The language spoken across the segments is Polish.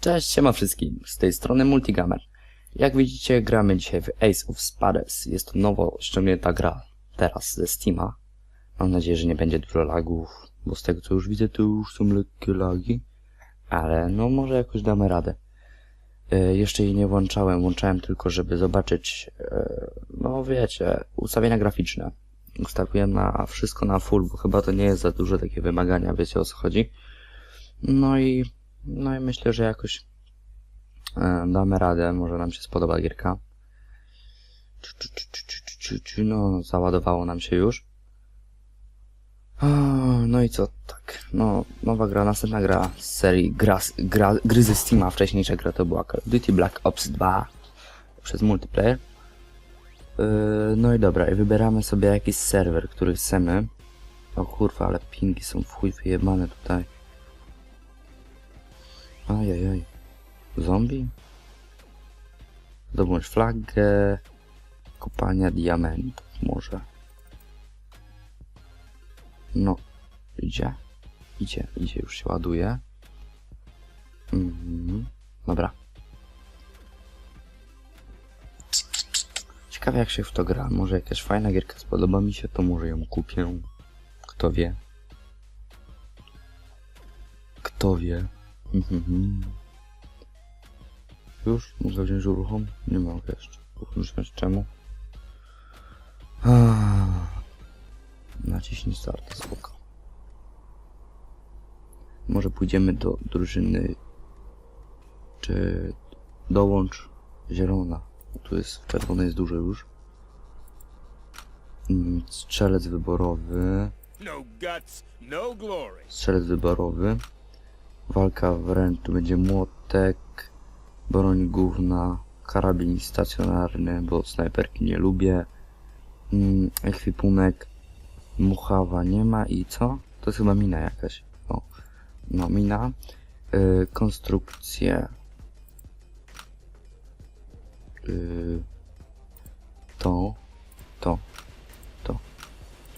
Cześć, siema wszystkim, z tej strony Multigamer. Jak widzicie, gramy dzisiaj w Ace of Spades. Jest to nowo ściągnięta gra, teraz ze Steama. Mam nadzieję, że nie będzie dużo lagów, bo z tego co już widzę, to już są lekkie lagi. Ale no może jakoś damy radę. E, jeszcze jej nie włączałem, włączałem tylko, żeby zobaczyć, e, no wiecie, ustawienia graficzne. Ustawiłem na wszystko na full, bo chyba to nie jest za dużo takie wymagania, wiecie o co chodzi. No i no i myślę, że jakoś e, damy radę, może nam się spodoba gierka. No, załadowało nam się już. No i co, tak, no, nowa gra, następna gra z serii gra, gra, gry ze Steama, wcześniejsza gra to była Call of Duty Black Ops 2 przez multiplayer. Yy, No i dobra, i wybieramy sobie jakiś serwer, który chcemy. O kurwa, ale pingi są w chuj wyjebane tutaj. Ajajaj. Zombie? Zdobądź flagę. Kopania diamentów może. No. Idzie. Idzie, idzie, już się ładuje. Mhm. Dobra. Ciekawe jak się w to gra. Może jakaś fajna gierka spodoba mi się, to może ją kupię. Kto wie. Kto wie. Mhm. Już? Wziąć uruchom? Nie mogę jeszcze. Uruchomić czemu? Naciśnij start, spoko. Może pójdziemy do drużyny, czy dołącz zielona. Tu jest, w czerwonej jest dużo już. Mm, Strzelec wyborowy. No no. Strzelec wyborowy. Walka wręcz tu będzie młotek, broń główna, karabin stacjonarny, bo snajperki nie lubię. Mm, ekwipunek, muchawa nie ma i co? To jest chyba mina jakaś. O, no mina. Y, konstrukcje. Y, to, to, to,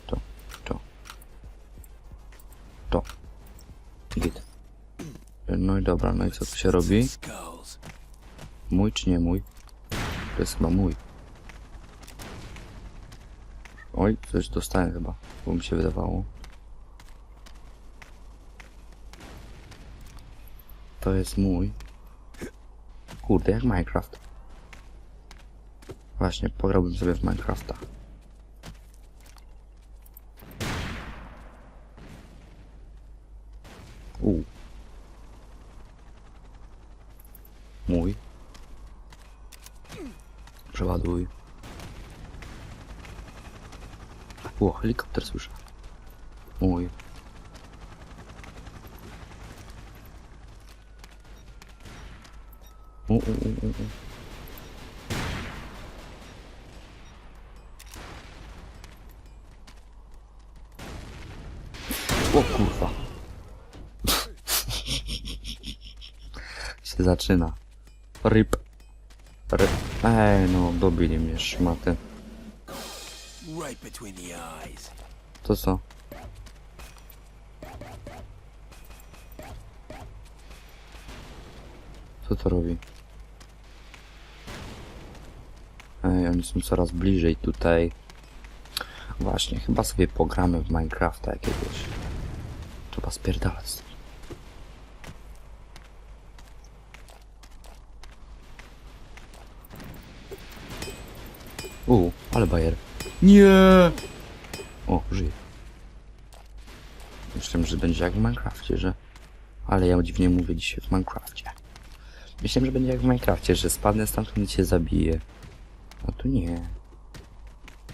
to, to, to. Git. No i dobra, no i co tu się robi? Mój czy nie mój? To jest chyba mój. Oj, coś dostałem chyba, bo mi się wydawało. To jest mój. Kurde, jak Minecraft. Właśnie, pograłbym sobie w Minecrafta. U. Mój. Przeładuj. O, helikopter słyszę. Mój. U, u, u, u. O kurwa. się zaczyna. Rip. Rip. Ej, no, dobili mnie szmaty. To co? Co to robi? Ej, oni są coraz bliżej tutaj. Właśnie, chyba sobie pogramy w Minecrafta jakiegoś. Trzeba spierdalać. U, ale bajer. Nie! O, żyje. Myślałem, że będzie jak w Minecrafcie, że... Ale ja dziwnie mówię dzisiaj w Minecrafcie. Myślałem, że będzie jak w Minecrafcie, że spadnę stamtąd i cię zabiję. A tu nie.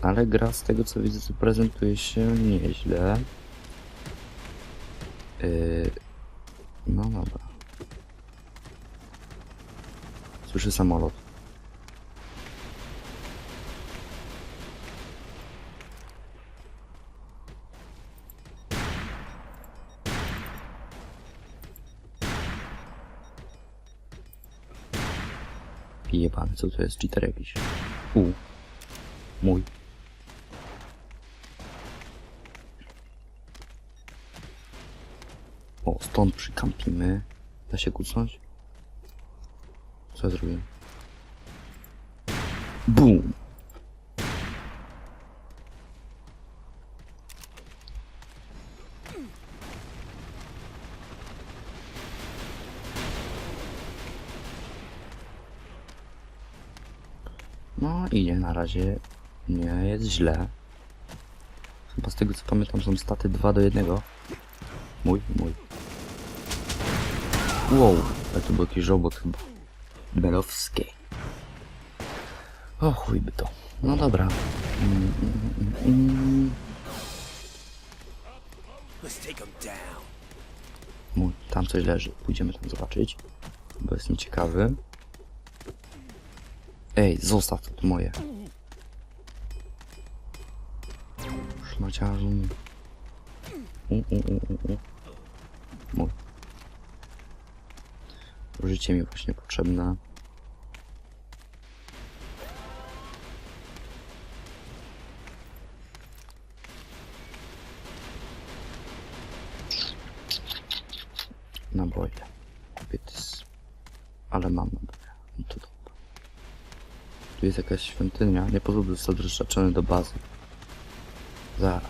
Ale gra z tego co widzę, prezentuje się nieźle. Yy... No dobra. Słyszę samolot. Jebany, co to jest? Cheater jakiś. U. Mój. O, stąd przykampimy. Da się kucnąć? Co ja? Boom! No idzie na razie. Nie jest źle. Chyba z tego co pamiętam są staty 2 do 1. Mój, mój. Wow, ale to był jakiś robot chyba. Belowski. O chuj by to. No dobra. Mm, mm, mm. Mój, tam coś leży. Pójdziemy tam zobaczyć. Bo jestem ciekawy. Ej, zostaw to, moje. Szmaciarzu. U, u, u, u, u. Mój. Życie mi właśnie potrzebne. Naboje. Kupiec. Ale mam naboje. No to dobra. Tu jest jakaś świątynia. Nie pozwól zostać doszczeczony do bazy. Zaraz.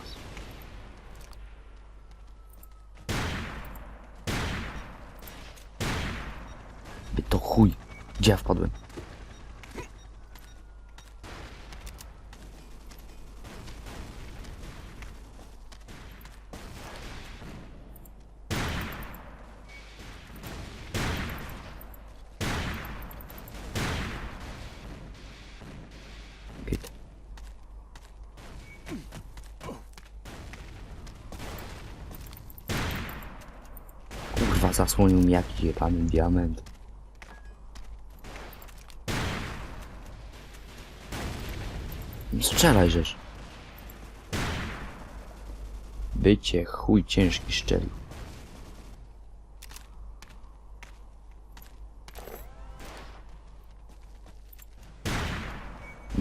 By to chuj. Gdzie ja wpadłem? Git. Kurwa, zasłonił mi jakiś jebany diament. Strzelaj żeż. Bycie chuj ciężki szczelił.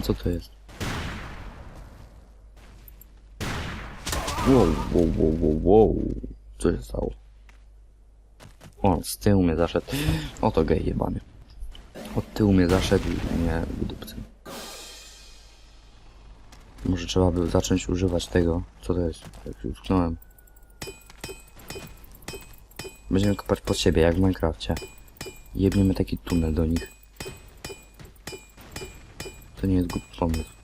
Co to jest? Wow, wow, wow, wow, wow. Co się stało? O, z tyłu mnie zaszedł. Oto gej jebany. Od tyłu mnie zaszedł i mnie. Może trzeba by zacząć używać tego. Co to jest? Jak już utknąłem. Będziemy kopać pod siebie, jak w Minecrafcie. Jebniemy taki tunel do nich. To nie jest głupi pomysł.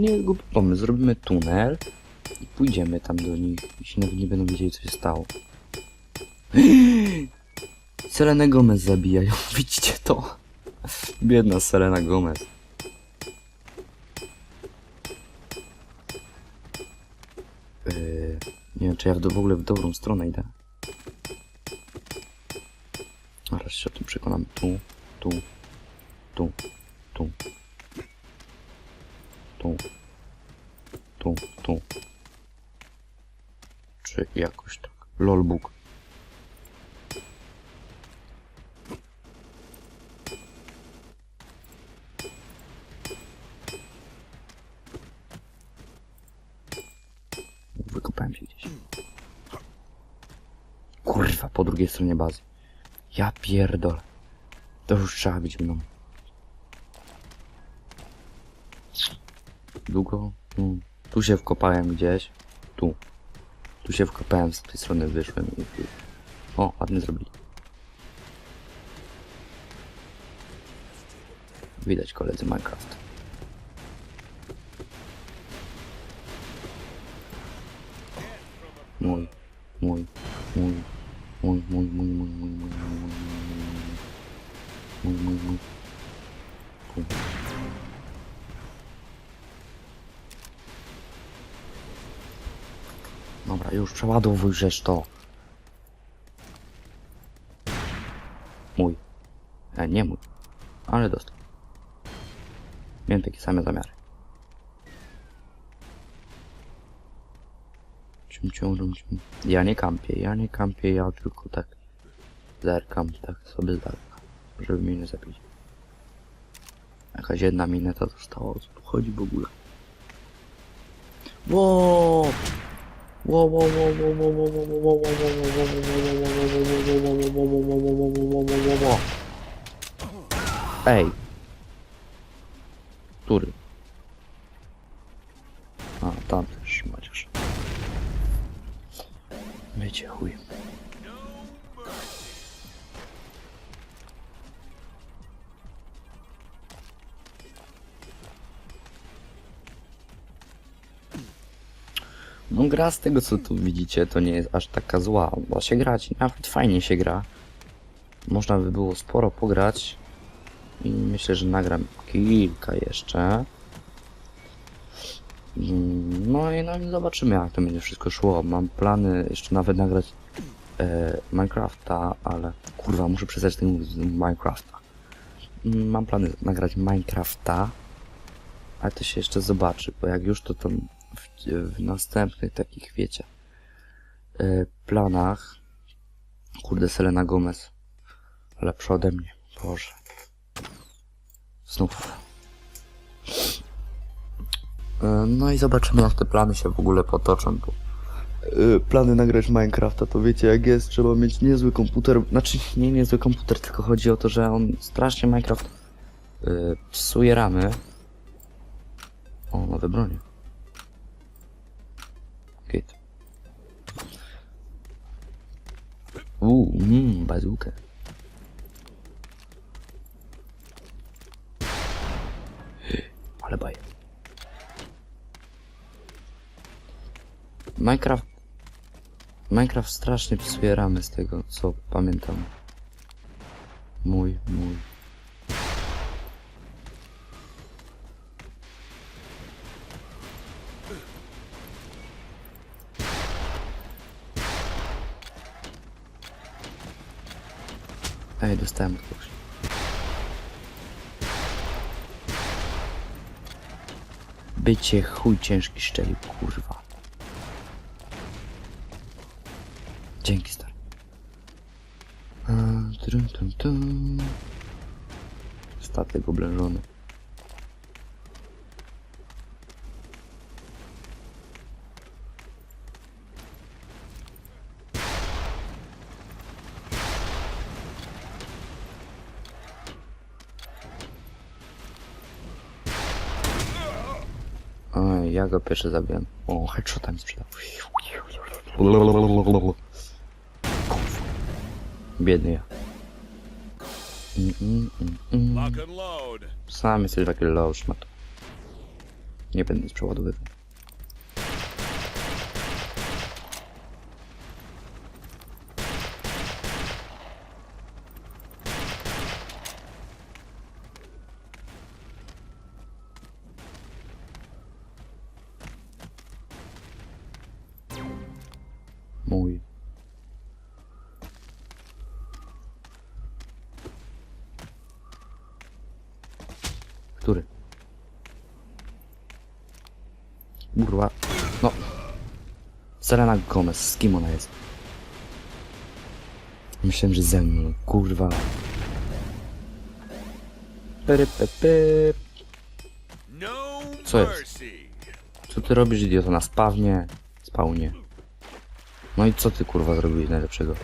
Nie jest głupi pomysł. Zrobimy tunel i pójdziemy tam do nich. Jeśli nawet nie będą wiedzieli, co się stało. Selenę Gomez zabijają. Widzicie to? Biedna Selena Gomez. Yy, nie wiem, czy ja w, w ogóle w dobrą stronę idę. Zaraz się o tym przekonam. Tu, tu, tu, tu. Tu. Tu, tu. Czy jakoś tak. Lolbook. Wykopałem się gdzieś. Kurwa, po drugiej stronie bazy. Ja pierdol. To już trzeba być mną. Długo? Tu. Tu się wkopałem gdzieś. Tu. Tu się wkopałem, z tej strony wyszłem i- O, ładnie zrobili. Widać koledzy Minecraft. Przeładowuj żeż to. Mój. E, nie mój. Ale dostał. Miałem takie same zamiary. Cium, cium, cium. Ja nie kampię, ja nie kampię, ja tylko tak zerkam, tak sobie zerkam, żeby mnie nie zabić. Jakaś jedna mineta została, o co tu chodzi w ogóle? Wow! Ej. Który? A, tamten szmaciarz. Mycie chuj. No gra z tego co tu widzicie to nie jest aż taka zła. Da się grać nawet fajnie się gra. Można by było sporo pograć. I myślę, że nagram kilka jeszcze. Mm, No i no i zobaczymy jak to będzie wszystko szło. Mam plany jeszcze nawet nagrać e, Minecrafta, ale kurwa muszę przestać tym mówić Minecrafta. Mm, Mam plany nagrać Minecrafta, ale to się jeszcze zobaczy, bo jak już to tam w, w następnych takich wiecie e, planach kurde Selena Gomez lepsza ode mnie, Boże. Znów. E, No i zobaczymy jak te plany się w ogóle potoczą, bo e, plany nagrać Minecrafta to wiecie jak jest, trzeba mieć niezły komputer, znaczy nie niezły komputer, tylko chodzi o to, że on strasznie Minecraft e, psuje ramy. O, nowe bronie. Git. Uuu, mmm, bazookę. Ale baj. Minecraft... Minecraft strasznie psuje z tego, co pamiętam. Mój, mój. Bycie chuj ciężki szczelił, kurwa. Dzięki, stary. Statek oblężony. Go pierwszy zabiłem. O, headshota mi sprzedał. Biedny ja. Mm, mm, mm, mm. Sam jesteś taki low szmat. Nie będę nic przeładowywał. Kurwa. No. Selena Gomez, z kim ona jest? Myślałem, że ze mną, kurwa. Co jest? Co ty robisz, idioto, na spawnie? Spawnie. No i co ty, kurwa, zrobiłeś najlepszego?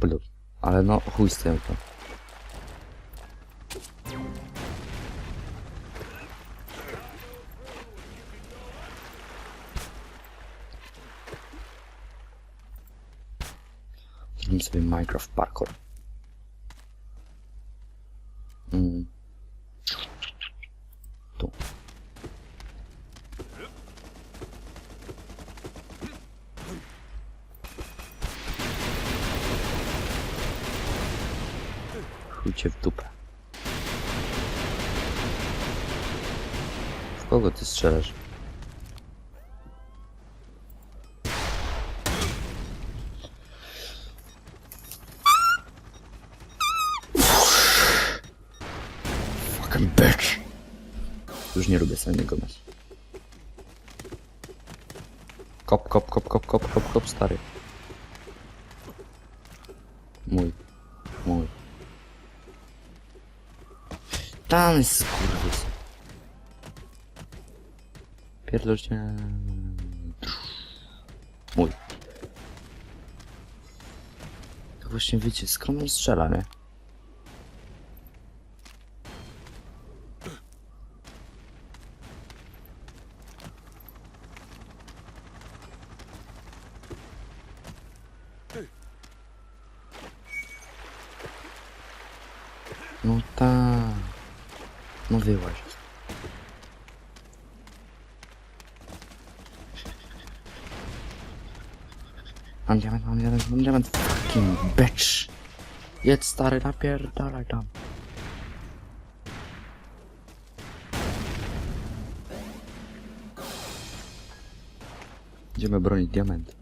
Blu. Ale no, chuj z tym to. Zrobimy sobie Minecraft Parkour. Mm. Tu. Chujcie w dupę. W kogo ty strzelasz? Bitch. Już nie lubię Selmy Gomez. Kop, kop, kop, kop, kop, kop, kop, stary. Mój. Mój. Tam jest skurwys. Pierdolcie. Mój. To właśnie wiecie, skąd on strzela, nie? No tak. No wyłaź. Mam diament, mam diament, mam diament. Fucking bitch. Jedz stary, napierdalaj tam. Idziemy bronić diament.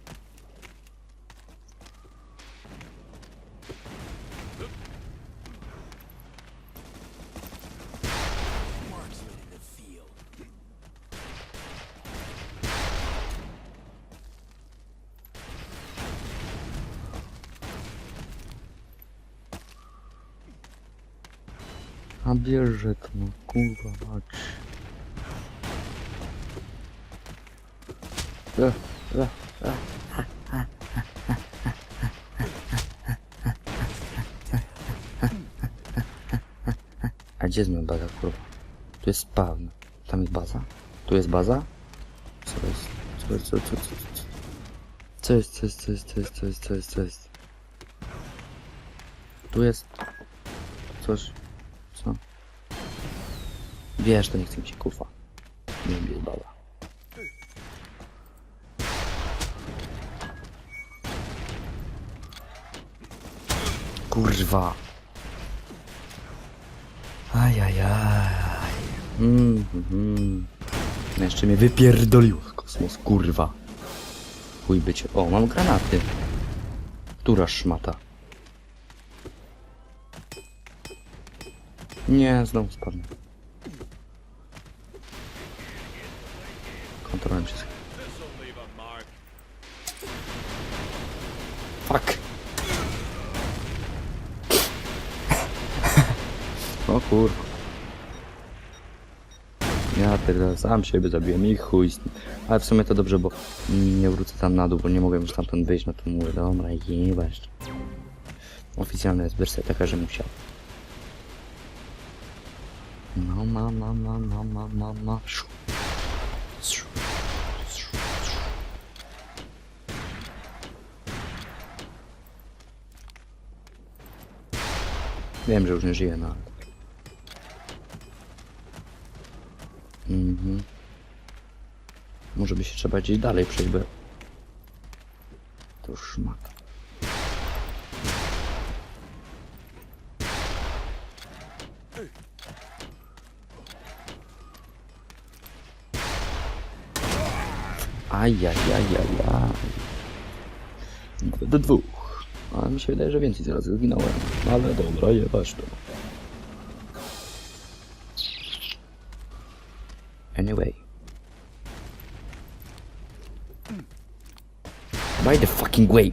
A bierze to, no kurwa mać. E, e, e. A gdzie jest moja baza, kurwa? Tu jest spawn. Tam jest baza? Tu jest baza? Co jest? Co jest? Co, co, co, co, co? Jest? Co jest? Co jest? Co jest? Co jest? Co jest? Co jest? Tu jest... Coś... Wiesz, to nie chce mi się kurwa. Nie wiem, baba. Kurwa. Ajajaj. Mm, mm. No Jeszcze mnie wypierdoliło kosmos, kurwa. Chuj bycie. O, mam granaty. Która szmata? Nie, znowu spadnę. A mark. Fuck. o kurwa. Ja teraz sam siebie zabiłem i chuj. z nim. Ale w sumie to dobrze, bo nie wrócę tam na dół, bo nie mogłem już stamtąd wyjść, no to mówię, dobra, jebać. Oficjalna jest wersja taka, że musiał. No, no, no, no, no, no, no. Szu. Szu. Szu. Szu. Wiem, że już nie żyje, no. ale- Mhm. Może by się trzeba gdzieś dalej przejść, bo... To szmat. Ajajajajaj. Dwa do dwóch. A mi się wydaje, że więcej zaraz zginąłem. Ale dobra, jebać to. Anyway. By the fucking way.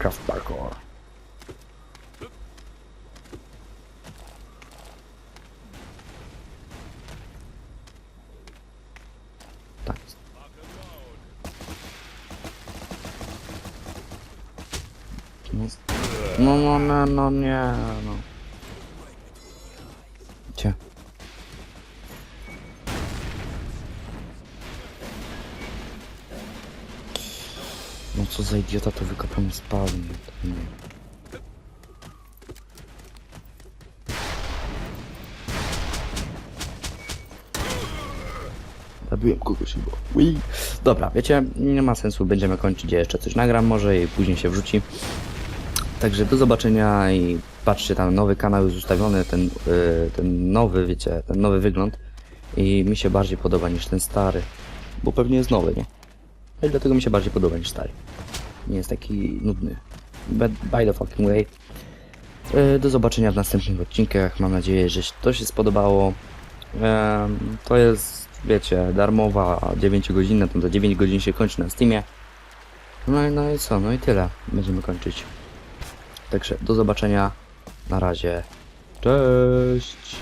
Minecraft parkour. Tak. No, no, no, no, nie, no. Co za idiota to wykopał mi spawn. Nie. Zabiłem kogoś chyba. Ui. Dobra, wiecie, nie ma sensu, będziemy kończyć, jeszcze coś nagram może i później się wrzuci. Także do zobaczenia i patrzcie, tam nowy kanał jest ustawiony, ten, y, ten nowy, wiecie, ten nowy wygląd. I mi się bardziej podoba niż ten stary. Bo pewnie jest nowy, nie? No I dlatego mi się bardziej podoba niż stary. Nie jest taki nudny. By the fucking way. Y, Do zobaczenia w następnych odcinkach. Mam nadzieję, że to się spodobało. To jest, wiecie, darmowa 9 godzin, tam za 9 godzin się kończy na Steamie. No i, no i co, no i tyle. Będziemy kończyć. Także do zobaczenia. Na razie. Cześć.